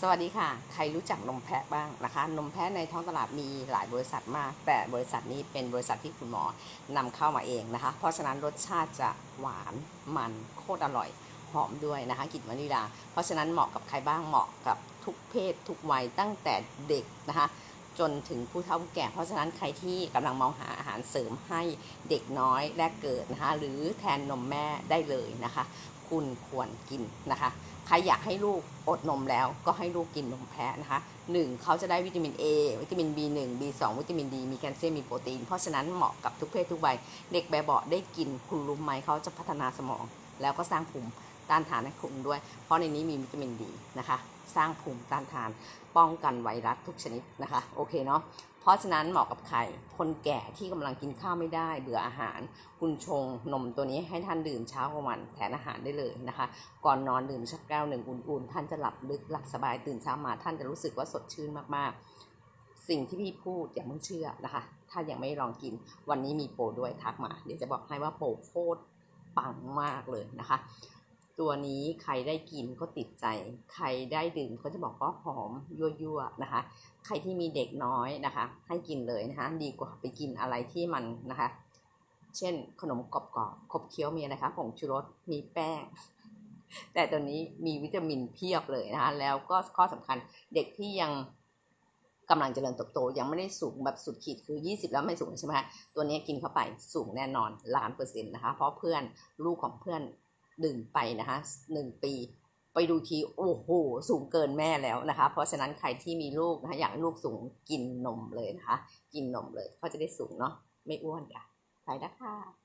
สวัสดีค่ะ ใครรู้จักนมแพะบ้างนะคะ นมแพะในท้องตลาดมีหลายบริษัทมาก แต่บริษัทนี้เป็นบริษัทที่คุณหมอนำเข้ามาเองนะคะ เพราะฉะนั้นรสชาติจะหวานมันโคตรอร่อย หอมด้วยนะคะกลิ่นวานิลา เพราะฉะนั้นเหมาะกับใครบ้างเหมาะกับทุกเพศทุกวัยตั้งแต่เด็กนะคะ จนถึงผู้เฒ่าผู้แก่ เพราะฉะนั้นใครที่กำลังมองหาอาหารเสริมให้เด็กน้อยแรกเกิดนะคะหรือแทนนมแม่ได้เลยนะคะ คุณควรกินนะคะใครอยากให้ลูกอดนมแล้วก็ให้ลูกกินนมแพะนะคะหนึ่งเขาจะได้วิตามิน A วิตามิน B1 B2 วิตามิน D มีแคลเซียมมีโปรตีน เพราะฉะนั้นเหมาะกับทุกเพศทุกวัยเด็กแบบเบาได้กินคุณรู้ไหมเขาจะพัฒนาสมอง แล้วก็สร้างภูมิ ต้านทานให้คุณด้วย เพราะในนี้มีวิตามินดีนะคะ สร้างภูมิต้านทาน ป้องกันไวรัสทุกชนิดนะคะ โอเคเนาะ เพราะฉะนั้นเหมาะกับใคร คนแก่ที่กำลังกินข้าวไม่ได้ เบื่ออาหาร คุณชงนมตัวนี้ให้ท่านดื่มเช้ากลางวันแทนอาหารได้เลยนะคะ ก่อนนอนดื่มสักแก้วหนึ่งอุ่นๆ ท่านจะหลับลึกหลับสบายตื่นเช้ามา ท่านจะรู้สึกว่าสดชื่นมากๆสิ่งที่พี่พูดอย่าเพิ่งเชื่อนะคะ ถ้ายังไม่ลองกินวันนี้มีโปรด้วยทักมา เดี๋ยวจะบอกให้ว่าโปรโคตรปังมากเลยนะคะ ตัวนี้ใครได้กินก็ติดใจ ใครได้ดื่มก็จะบอกว่าหอมยั่วๆนะคะ ใครที่มีเด็กน้อยนะคะ ให้กินเลยนะคะ ดีกว่าไปกินอะไรที่มันนะคะ เช่นขนมกรอบๆขบเคี้ยวมีอะไรคะผงชูรสมีแป้ง แต่ตัวนี้มีวิตามินเพียบเลยนะคะ แล้วก็ข้อสำคัญเด็กที่ยังกำลังเจริญเติบโตยังไม่ได้สูงแบบสุดขีดคือ 20 แล้วไม่สูงใช่ไหมตัวนี้กินเข้าไปสูงแน่นอนล้านเปอร์เซ็นต์นะคะ เพราะเพื่อนลูกของเพื่อน หนึ่งไปนะคะหนึ่งปี ไปดูทีโอ้โห สูงเกินแม่แล้วนะคะ เพราะฉะนั้นใครที่มีลูกนะคะอยากให้ลูกสูงกินนมเลยนะคะ กินนมเลยเขาจะได้สูงเนาะไม่อ้วนค่ะไปนะคะ